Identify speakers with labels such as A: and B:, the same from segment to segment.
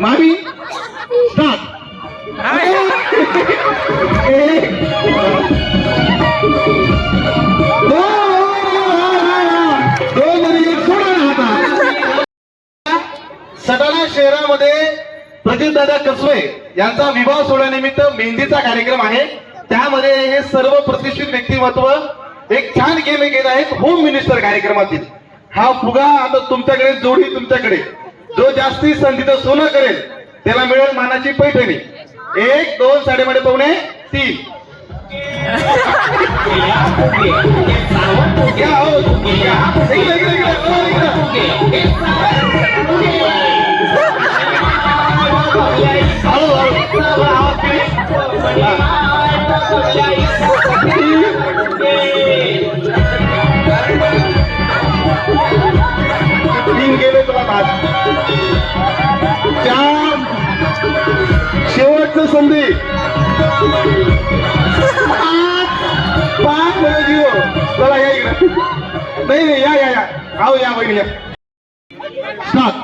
A: मामी? स्टार्ट सटाणा शहरामध्ये प्रदीप दादा कसवे यांचा विवाह सोहळ्यानिमित्त मेहंदीचा कार्यक्रम आहे. त्यामध्ये हे सर्व प्रतिष्ठित व्यक्तिमत्व एक छान गेम घेत आहेत. होम मिनिस्टर कार्यक्रमातील. हा फुगा आता तुमच्याकडे जोडी तुमच्याकडे. जो जास्ती संधीचं सोनं करेल त्याला मिळेल मानाची पैठणी. एक दोन साडेमध्ये पावणे तीन. या, हो. हो. शेवटचं संधी पाच पाच मध्ये झिरो चला या इकडे नाही नाही या या या आहो या बहिणी या स्टार्ट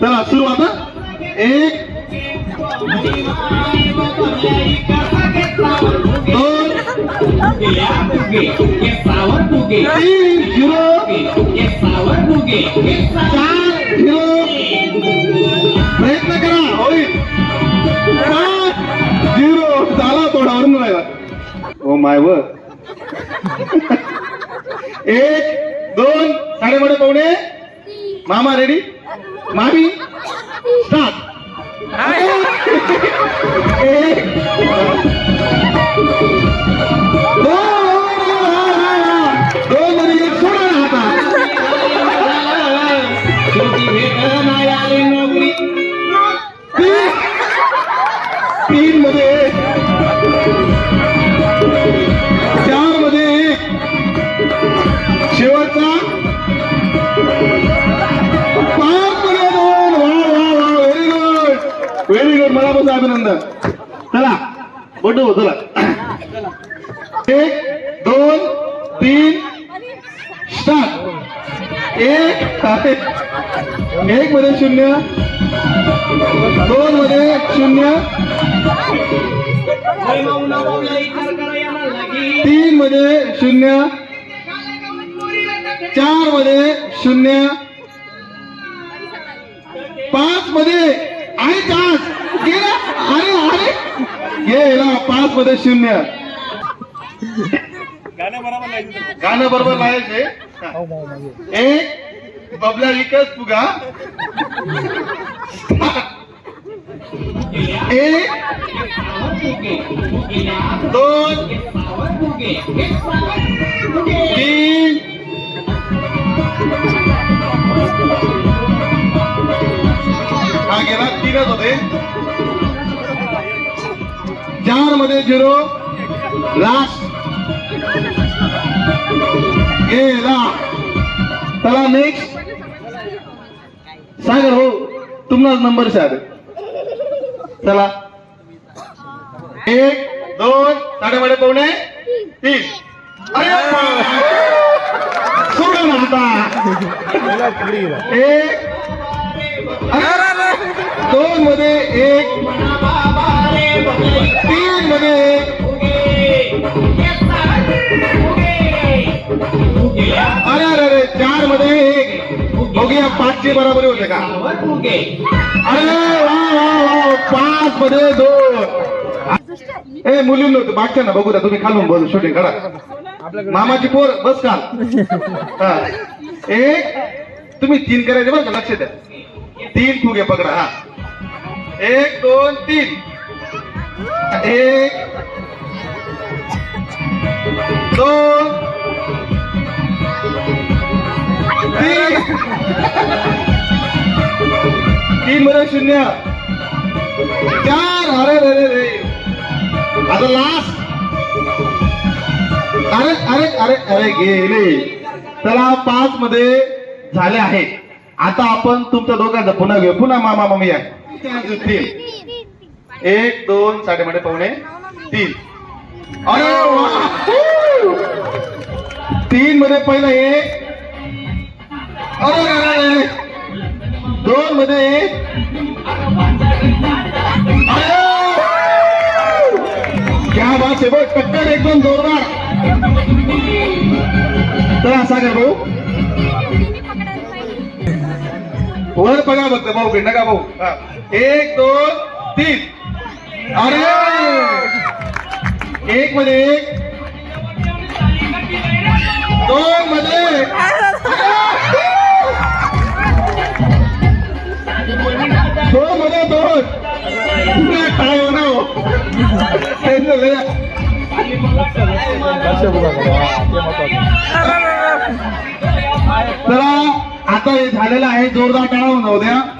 A: चला सुरू आता एक दोन तीन झिरो चार झिरो प्रयत्न करा होईल पाच झिरो झाला तोडावरून राहिला ओ माय व एक दोन साडेमध्ये पावणे मामा रेडी मामी स्टार्ट एक दोन शेवटचा. व्हेरी गुड व्हेरी गुड मनापासून अभिनंदन. चला. बटू चला. एक दोन तीन. स्टार्ट. एक. एक मध्ये शून्य. दोन मध्ये शून्य. तीन मध्ये शून्य. चारमध्ये शून्य. पाच मध्ये आहे चान्स गेला अरे अरे. गेला पाच मध्ये शून्य. गाणं बरोबर लावायचे एक बबला विकस फुगा. एक दोन तीन हा गेला तिघच होते. चारमध्ये झिरो लास्ट गेला चला नेक्स्ट सागर हो तुम्हाला नंबर शाद चला. एक दोन साडेमध्ये पावणे तीन अरे आता एक दोन मध्ये एक तीन मध्ये एक अरे अरे अरे चारमध्ये एक बघूया पाचशे बरोबर होते का अरे वा वा वा पाच मध्ये दोन ए मुलींना होतं ना बघू द्या तुम्ही खालून बोलू शूटिंग करा मामाची पोर बस का? हा. एक तुम्ही तीन करायचे बरं का लक्ष द्या. तीन फुगे पकडा हा. एक दोन तीन. एक दोन तीन. तीन शून्य. चार. अरे अरे अरे आता लास्ट अरे अरे अरे अरे गेले चला पाच मध्ये झाले आहे. आता आपण तुमच्या दोघांचा पुन्हा घेऊ. पुन्हा मामा मम्मी या. तीन एक दोन साडेमध्ये पावणे तीन. अरे तीन मध्ये पहिलं एक. अरे अरे, दोन मध्ये एक. क्या बात आहे बघ टक्कर एकदम जोरदार. तर सागर भाऊ? वर बघा फक्त भाऊ भिंड का भाऊ. एक दोन तीन. अरे! एक मध्ये एक. दोन मध्ये दोन मध्ये दोन. पुन्हा काय होणार? चला आता हे झालेलं आहे जोरदार टाळा होऊन जाऊ द्या.